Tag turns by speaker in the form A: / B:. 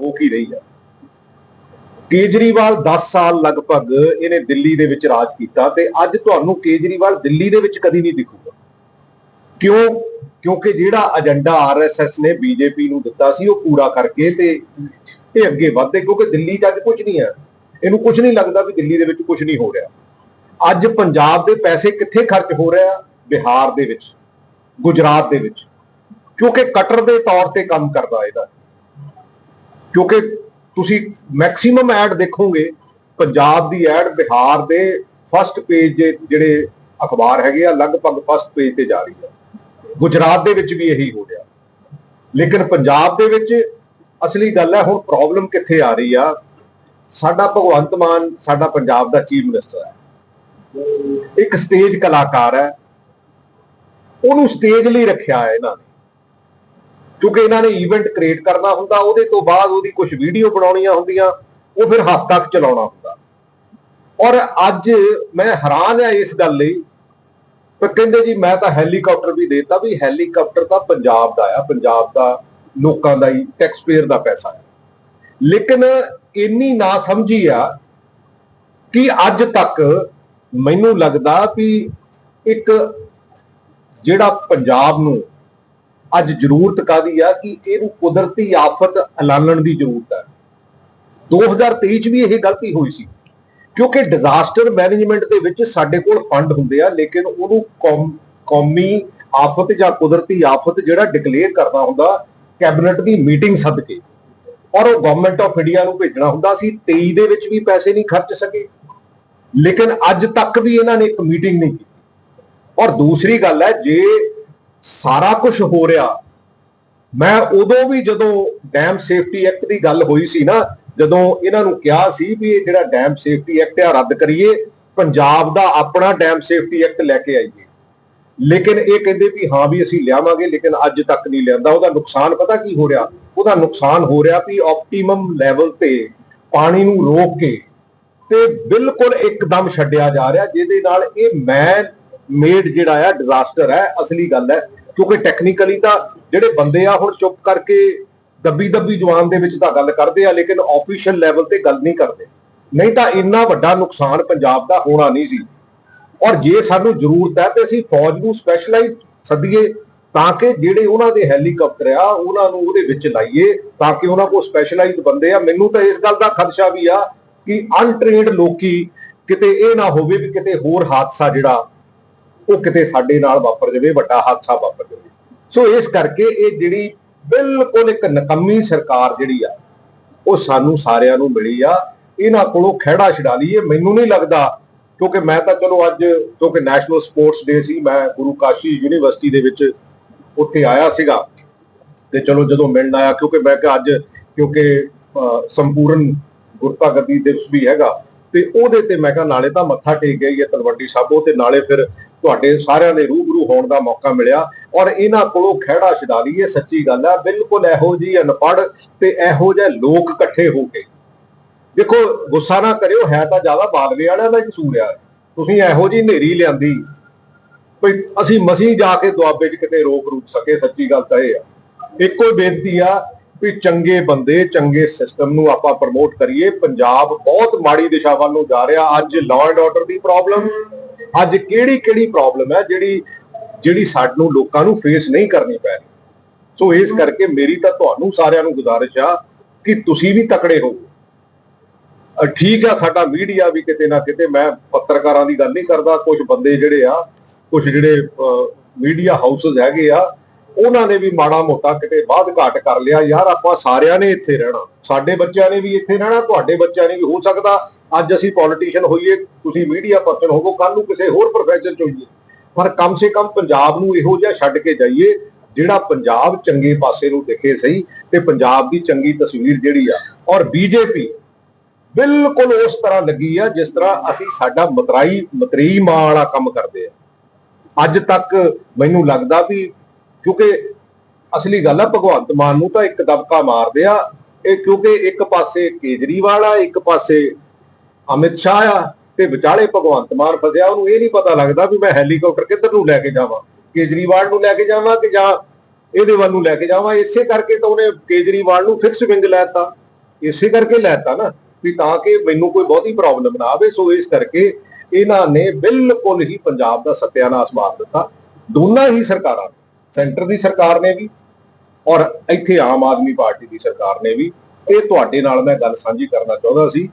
A: ਹੋ ਕੀ ਰਹੀ ਆ ਕੇਜਰੀਵਾਲ 10 ਸਾਲ ਲਗਭਗ ਇਹਨੇ ਦਿੱਲੀ ਦੇ ਵਿੱਚ ਰਾਜ ਕੀਤਾ ਤੇ ਅੱਜ ਤੁਹਾਨੂੰ ਕੇਜਰੀਵਾਲ ਦਿੱਲੀ ਦੇ ਵਿੱਚ ਕਦੀ ਨਹੀਂ ਦਿਖੂਗਾ। ਕਿਉਂ? ਕਿਉਂਕਿ ਜਿਹੜਾ ਏਜੰਡਾ ਆਰਐਸਐਸ ਨੇ ਬੀਜੇਪੀ ਨੂੰ ਦਿੱਤਾ ਸੀ, ਉਹ ਪੂਰਾ ਕਰਕੇ ਤੇ ਇਹ ਅੱਗੇ ਵਧਦੇ, ਕਿਉਂਕਿ ਦਿੱਲੀ 'ਚ ਅੱਜ ਕੁਝ ਨਹੀਂ ਹੈ। ਇਹਨੂੰ ਕੁਝ ਨਹੀਂ ਲੱਗਦਾ ਵੀ ਦਿੱਲੀ ਦੇ ਵਿੱਚ ਕੁਝ ਨਹੀਂ ਹੋ ਰਿਹਾ। ਅੱਜ ਪੰਜਾਬ ਦੇ ਪੈਸੇ ਕਿੱਥੇ ਖਰਚ ਹੋ ਰਿਹਾ ਬਿਹਾਰ ਦੇ ਵਿੱਚ, ਗੁਜਰਾਤ ਦੇ ਵਿੱਚ। ਕਿਉਂਕਿ ਕਟਰ ਦੇ ਤੌਰ ਤੇ ਕੰਮ ਕਰਦਾ ਇਹਦਾ। ਕਿਉਂਕਿ ਤੁਸੀਂ ਮੈਕਸਿਮਮ ਐਡ ਦੇਖੋਗੇ, ਪੰਜਾਬ ਦੀ ਐਡ ਬਿਹਾਰ ਦੇ ਫਸਟ ਪੇਜ ਦੇ ਜਿਹੜੇ ਅਖਬਾਰ ਹੈਗੇ ਆ, ਲਗਭਗ ਫਸਟ ਪੇਜ ਤੇ ਜਾ ਰਹੀ ਹੈ। ਗੁਜਰਾਤ ਦੇ ਵਿੱਚ ਵੀ ਇਹੀ ਹੋ ਰਿਹਾ। ਲੇਕਿਨ ਪੰਜਾਬ ਦੇ ਵਿੱਚ ਅਸਲੀ ਗੱਲ ਹੈ, ਹੁਣ ਪ੍ਰੋਬਲਮ ਕਿੱਥੇ ਆ ਰਹੀ ਆ? ਸਾਡਾ ਭਗਵੰਤ ਮਾਨ, ਸਾਡਾ ਪੰਜਾਬ ਦਾ ਚੀਫ ਮਿਨਿਸਟਰ ਹੈ। ਇੱਕ ਸਟੇਜ ਕਲਾਕਾਰ ਹੈ। ਉਹਨੂੰ ਸਟੇਜ ਲਈ ਰੱਖਿਆ ਹੈ ਇਹਨਾਂ ਨੇ। ਕਿਉਂਕਿ ਇਹਨਾਂ ਨੇ ਇਵੈਂਟ ਕ੍ਰੀਏਟ ਕਰਨਾ ਹੁੰਦਾ, ਉਹਦੇ ਤੋਂ ਬਾਅਦ ਉਹਦੀ ਕੁਝ ਵੀਡੀਓ ਬਣਾਉਣੀਆਂ ਹੁੰਦੀਆਂ, ਉਹ ਫਿਰ ਹੱਦ ਤੱਕ ਚਲਾਉਣਾ ਹੁੰਦਾ। ਔਰ ਅੱਜ ਮੈਂ ਹੈਰਾਨ ਆ ਇਸ ਗੱਲ ਲਈ ਪਰ ਕਹਿੰਦੇ ਜੀ, ਮੈਂ ਤਾਂ ਹੈਲੀਕਾਪਟਰ ਵੀ ਦੇਤਾ ਵੀ ਹੈਲੀਕਾਪਟਰ ਤਾਂ ਪੰਜਾਬ ਦਾ ਆ, ਪੰਜਾਬ ਦਾ ਲੋਕਾਂ ਦਾ ਹੀ ਟੈਕਸ ਪੇਅਰ ਦਾ ਪੈਸਾ ਹੈ ਲੇਕਿਨ ਇੰਨੀ ਨਾ ਸਮਝੀ ਆ ਕਿ ਅੱਜ ਤੱਕ ਮੈਨੂੰ ਲੱਗਦਾ ਵੀ ਇੱਕ ਜਿਹੜਾ ਪੰਜਾਬ ਨੂੰ ਅੱਜ ਜ਼ਰੂਰਤ ਕਾਦੀ ਆ ਕਿ ਇਹਨੂੰ ਕੁਦਰਤੀ ਆਫਤ ਐਲਾਨਣ ਦੀ ਜ਼ਰੂਰਤ ਹੈ 2023 ਚ ਵੀ ਇਹ ਗਲਤੀ ਹੋਈ ਸੀ, ਕਿਉਂਕਿ ਡਿਜ਼ਾਸਟਰ ਮੈਨੇਜਮੈਂਟ ਦੇ ਵਿੱਚ ਸਾਡੇ ਕੋਲ ਫੰਡ ਹੁੰਦੇ ਆ, ਲੇਕਿਨ ਉਹਨੂੰ ਕੌਮ- ਕੌਮੀ ਆਫਤ ਜਾਂ ਕੁਦਰਤੀ ਆਫਤ ਜਿਹੜਾ ਡਿਕਲੇਅਰ ਕਰਨਾ ਹੁੰਦਾ ਕੈਬਨਿਟ ਦੀ ਮੀਟਿੰਗ ਸੱਦ ਕੇ ਔਰ ਉਹ ਗਵਰਨਮੈਂਟ ਆਫ ਇੰਡੀਆ ਨੂੰ ਭੇਜਣਾ ਹੁੰਦਾ ਸੀ 23 ਦੇ ਵਿੱਚ ਵੀ ਪੈਸੇ ਨਹੀਂ ਖਰਚ ਸਕੇ। ਲੇਕਿਨ ਅੱਜ ਤੱਕ ਵੀ ਇਹਨਾਂ ਨੇ ਇੱਕ ਮੀਟਿੰਗ ਨਹੀਂ ਕੀਤੀ। ਔਰ ਦੂਸਰੀ ਗੱਲ ਹੈ, ਜੇ ਸਾਰਾ ਕੁਝ ਹੋ ਰਿਹਾ। ਮੈਂ ਉਦੋਂ ਵੀ ਜਦੋਂ ਡੈਮ ਸੇਫਟੀ ਐਕਟ ਦੀ ਗੱਲ ਹੋਈ ਸੀ ਨਾ, ਜਦੋਂ ਇਹਨਾਂ ਨੂੰ ਕਿਹਾ ਸੀ ਵੀ ਇਹ ਜਿਹੜਾ ਡੈਮ ਸੇਫਟੀ ਐਕਟ ਆ, ਰੱਦ ਕਰੀਏ, ਪੰਜਾਬ ਦਾ ਆਪਣਾ ਡੈਮ ਸੇਫਟੀ ਐਕਟ ਲੈ ਕੇ ਆਈਏ। ਲੇਕਿਨ ਇਹ ਕਹਿੰਦੇ ਵੀ ਹਾਂ ਵੀ ਅਸੀਂ ਲਿਆਵਾਂਗੇ, ਲੇਕਿਨ ਅੱਜ ਤੱਕ ਨਹੀਂ ਲਿਆਂਦਾ। ਉਹਦਾ ਨੁਕਸਾਨ ਪਤਾ ਕੀ ਹੋ ਰਿਹਾ? ਉਹਦਾ ਨੁਕਸਾਨ ਹੋ ਰਿਹਾ ਵੀ ਆਪਟੀਮਮ ਲੈਵਲ ਤੇ ਪਾਣੀ ਨੂੰ ਰੋਕ ਕੇ ਤੇ ਬਿਲਕੁਲ ਇੱਕਦਮ ਛੱਡਿਆ ਜਾ ਰਿਹਾ, ਜਿਹਦੇ ਨਾਲ ਇਹ ਮੈਨ ਮੇਡ ਜਿਹੜਾ ਆ ਡਿਜ਼ਾਸਟਰ ਹੈ ਅਸਲੀ ਗੱਲ ਹੈ ਕਿਉਂਕਿ ਟੈਕਨੀਕਲੀ ਤਾਂ ਜਿਹੜੇ ਬੰਦੇ ਆ ਹੁਣ ਚੁੱਪ ਕਰਕੇ ਦੱਬੀ ਦੱਬੀ ਜਵਾਨ ਦੇ ਵਿੱਚ ਤਾਂ ਗੱਲ ਕਰਦੇ ਆ, ਲੇਕਿਨ ਆਫੀਸ਼ੀਅਲ ਲੈਵਲ ਤੇ ਗੱਲ ਨਹੀਂ ਕਰਦੇ। ਨਹੀਂ ਤਾਂ ਇੰਨਾ ਵੱਡਾ ਨੁਕਸਾਨ ਪੰਜਾਬ ਦਾ ਹੋਣਾ ਨਹੀਂ ਸੀ। ਔਰ ਜੇ ਸਾਨੂੰ ਜ਼ਰੂਰਤ ਹੈ ਤੇ ਅਸੀਂ ਫੌਜ ਨੂੰ ਸਪੈਸ਼ਲਾਈਜ਼ ਸੱਦੀਏ ਤਾਂ ਕਿ ਜਿਹੜੇ ਉਹਨਾਂ ਦੇ ਹੈਲੀਕਾਪਟਰ ਆ, ਉਹਨਾਂ ਨੂੰ ਉਹਦੇ ਵਿੱਚ ਲਾਈਏ ਤਾਂ ਕਿ ਉਹਨਾਂ ਕੋਲ ਸਪੈਸ਼ਲਾਈਜ਼ਡ ਬੰਦੇ ਆ। ਮੈਨੂੰ ਤਾਂ ਇਸ ਗੱਲ ਦਾ ਖਦਸ਼ਾ ਵੀ ਆ ਕਿ ਅਨਟ੍ਰੇਨਡ ਲੋਕੀ ਕਿਤੇ ਇਹ ਨਾ ਹੋਵੇ ਵੀ ਕਿਤੇ ਹੋਰ ਹਾਦਸਾ ਜਿਹੜਾ ਉਹ ਕਿਤੇ ਸਾਡੇ ਨਾਲ ਵਾਪਰ ਜਾਵੇ ਵੱਡਾ ਹਾਦਸਾ ਵਾਪਰ ਜਾਵੇ। ਸੋ ਇਸ ਕਰਕੇ ਇਹ ਜਿਹੜੀ ਬਿਲਕੁਲ ਇੱਕ ਨਕੰਮੀ ਸਰਕਾਰ ਜਿਹੜੀ ਆ ਉਹ ਸਾਨੂੰ ਸਾਰਿਆਂ ਨੂੰ ਮਿਲੀ ਆ। ਇਹਨਾਂ ਕੋਲੋਂ ਖਹਿੜਾ ਛਡਾ ਲਈਏ। ਮੈਨੂੰ ਨਹੀਂ ਲੱਗਦਾ ਕਿਉਂਕਿ ਮੈਂ ਤਾਂ ਚਲੋ ਅੱਜ ਕਿਉਂਕਿ ਨੈਸ਼ਨਲ ਸਪੋਰਟਸ ਡੇ ਸੀ ਮੈਂ ਗੁਰੂ ਕਾਸ਼ੀ ਯੂਨੀਵਰਸਿਟੀ ਦੇ ਵਿੱਚ ਉੱਥੇ ਆਇਆ ਸੀਗਾ। ਤੇ ਚਲੋ ਜਦੋਂ ਮਿਲਣ ਆਇਆ ਕਿਉਂਕਿ ਮੈਂ ਕਿਹਾ ਅੱਜ ਕਿਉਂਕਿ ਅਹ, ਸੰਪੂਰਨ ਗੁਰਤਾ ਗੱਦੀ ਦਿਵਸ ਵੀ ਹੈਗਾ। ਤੇ ਉਹਦੇ ਤੇ ਮੈਂ ਕਿਹਾ ਨਾਲੇ ਤਾਂ ਮੱਥਾ ਟੇਕ ਗਈ ਹੈ ਤਲਵੰਡੀ ਸਾਬੋ ਤੇ ਨਾਲੇ ਫਿਰ ਤੁਹਾਡੇ ਸਾਰਿਆਂ ਦੇ ਰੂਬਰੂ ਹੋਣ ਦਾ ਮੌਕਾ ਮਿਲਿਆ ਔਰ ਇਹਨਾਂ ਕੋਲੋਂ ਖਹਿੜਾ ਛਡਾ ਲਈਏ, ਸੱਚੀ ਗੱਲ ਹੈ ਬਿਲਕੁਲ ਇਹੋ ਜੀ ਅਨਪੜ੍ਹ ਤੇ ਇਹੋ ਜਿਹੇ ਲੋਕ ਇਕੱਠੇ ਹੋ ਕੇ। ਦੇਖੋ, ਗੁੱਸਾ ਨਾ ਕਰਿਓ, ਹੈ ਤਾਂ ਜ਼ਿਆਦਾ ਬਾਦਵੇ ਵਾਲਿਆਂ ਦਾ ਕਸੂਰ ਆ। ਤੁਸੀਂ ਇਹੋ ਜੀ ਹਨੇਰੀ ਲਿਆਂਦੀ ਕੋਈ ਅਸੀਂ ਮਸੀਂ ਜਾ ਕੇ ਦੁਆਬੇ 'ਚ ਕਿਤੇ ਰੋਕ ਰੂਕ ਸਕੇ, ਸੱਚੀ ਗੱਲ ਤਾਂ ਇਹ ਆ। ਇੱਕੋ ਹੀ ਬੇਨਤੀ ਆ ਵੀ ਚੰਗੇ ਬੰਦੇ, ਚੰਗੇ ਸਿਸਟਮ ਨੂੰ ਆਪਾਂ ਪ੍ਰਮੋਟ ਕਰੀਏ। ਪੰਜਾਬ ਬਹੁਤ ਮਾੜੀ ਦਿਸ਼ਾ ਵੱਲ ਨੂੰ ਜਾ ਰਿਹਾ। ਅੱਜ ਲਾਅ ਐਂਡ ਆਰਡਰ ਦੀ ਪ੍ਰੋਬਲਮ ਅੱਜ ਕਿਹੜੀ ਕਿਹੜੀ ਪ੍ਰੋਬਲਮ ਹੈ ਜਿਹੜੀ ਜਿਹੜੀ ਸਾਨੂੰ ਲੋਕਾਂ ਨੂੰ ਫੇਸ ਨਹੀਂ ਕਰਨੀ ਪੈ ਰਹੀ? ਸੋ ਇਸ ਕਰਕੇ ਮੇਰੀ ਤਾਂ ਤੁਹਾਨੂੰ ਸਾਰਿਆਂ ਨੂੰ ਗੁਜ਼ਾਰਿਸ਼ ਆ ਕਿ ਤੁਸੀਂ ਵੀ ਤਕੜੇ ਹੋ। ਠੀਕ ਆ ਸਾਡਾ ਮੀਡੀਆ ਵੀ ਕਿਤੇ ਨਾ ਕਿਤੇ ਮੈਂ ਪੱਤਰਕਾਰਾਂ ਦੀ ਗੱਲ ਨਹੀਂ ਕਰਦਾ ਕੁਝ ਬੰਦੇ ਜਿਹੜੇ ਆ ਕੁਝ ਜਿਹੜੇ ਮੀਡੀਆ ਹਾਊਸਸ ਹੈਗੇ ਆ ਉਹਨਾਂ ਨੇ ਵੀ ਮਾੜਾ ਮੋਟਾ ਕਿਤੇ ਬਾਅਦ ਘਾਟ ਕਰ ਲਿਆ। ਯਾਰ ਆਪਾਂ ਸਾਰਿਆਂ ਨੇ ਇੱਥੇ ਰਹਿਣਾ। ਸਾਡੇ ਬੱਚਿਆਂ ਨੇ ਵੀ ਇੱਥੇ ਰਹਿਣਾ ਤੁਹਾਡੇ ਬੱਚਿਆਂ ਨੇ ਵੀ ਹੋ ਸਕਦਾ। ਅੱਜ ਅਸੀਂ ਪੋਲੀਟੀਸ਼ੀਅਨ ਹੋਈਏ, ਤੁਸੀਂ ਮੀਡੀਆ ਪਰਸਨ ਹੋਵੋ ਕੱਲ ਨੂੰ ਕਿਸੇ ਹੋਰ ਪ੍ਰੋਫੈਸ਼ਨ ਚ ਹੋਈਏ। ਪਰ ਕਮ ਸੇ ਕਮ ਪੰਜਾਬ ਨੂੰ ਇਹੋ ਜਿਹਾ ਛੱਡ ਕੇ ਜਾਈਏ, ਜਿਹੜਾ ਪੰਜਾਬ ਚੰਗੇ ਪਾਸੇ ਨੂੰ ਦਿਖੇ ਸਹੀ ਤੇ ਪੰਜਾਬ ਦੀ ਚੰਗੀ ਤਸਵੀਰ ਜਿਹੜੀ ਆ, ਔਰ ਬੀਜੇਪੀ ਬਿਲਕੁਲ ਉਸ ਤਰ੍ਹਾਂ ਲੱਗੀ ਆ, ਜਿਸ ਤਰ੍ਹਾਂ ਅਸੀਂ ਸਾਡਾ ਮਤਰਾਈ, ਮਤਰੀ ਮਾਂ ਵਾਲਾ ਕੰਮ ਕਰਦੇ ਆ। ਅੱਜ ਤੱਕ ਮੈਨੂੰ ਲੱਗਦਾ ਵੀ ਕਿਉਂਕਿ ਅਸਲੀ ਗੱਲ ਆ, ਭਗਵੰਤ ਮਾਨ ਨੂੰ ਤਾਂ ਇੱਕ ਦਬਕਾ ਮਾਰਦੇ ਆ, ਇਹ ਕਿਉਂਕਿ ਇੱਕ ਪਾਸੇ ਕੇਜਰੀਵਾਲ ਆ, ਇੱਕ ਪਾਸੇ ਅਮਿਤ ਸ਼ਾਹ ਆ ਤੇ ਵਿਚਾਲੇ ਭਗਵੰਤ ਮਾਨ ਫਸਿਆ ਉਹਨੂੰ ਇਹ ਨਹੀਂ ਪਤਾ ਲੱਗਦਾ ਵੀ ਮੈਂ ਹੈਲੀਕਾਪਟਰ ਕਿੱਧਰ ਨੂੰ ਲੈ ਕੇ ਜਾਵਾਂ ਕੇਜਰੀਵਾਲ ਨੂੰ ਲੈ ਕੇ ਜਾਵਾਂ ਕਿ ਜਾਂ ਇਹਦੇ ਵੱਲ ਨੂੰ ਲੈ ਕੇ ਜਾਵਾਂ। ਇਸੇ ਕਰਕੇ ਤਾਂ ਉਹਨੇ ਕੇਜਰੀਵਾਲ ਨੂੰ ਫਿਕਸ ਵਿੰਗ ਲੈਤਾ ਇਸੇ ਕਰਕੇ ਲੈਤਾ ਨਾ ਵੀ ਤਾਂ ਕਿ ਮੈਨੂੰ ਕੋਈ ਬਹੁਤੀ ਪ੍ਰੋਬਲਮ ਨਾ ਆਵੇ। ਸੋ ਇਸ ਕਰਕੇ ਇਹਨਾਂ ਨੇ ਬਿਲਕੁਲ ਹੀ ਪੰਜਾਬ ਦਾ ਸਤਿਆਨਾਸ਼ ਮਾਰ ਦਿੱਤਾ। ਦੋਨਾਂ ਹੀ ਸਰਕਾਰਾਂ ਨੇ, ਸੈਂਟਰ ਦੀ ਸਰਕਾਰ ਨੇ ਵੀ ਔਰ ਇੱਥੇ ਆਮ ਆਦਮੀ ਪਾਰਟੀ ਦੀ ਸਰਕਾਰ ਨੇ ਵੀ। ਇਹ ਤੁਹਾਡੇ ਨਾਲ ਮੈਂ ਗੱਲ ਸਾਂਝੀ ਕਰਨਾ ਚਾਹੁੰਦਾ ਸੀ।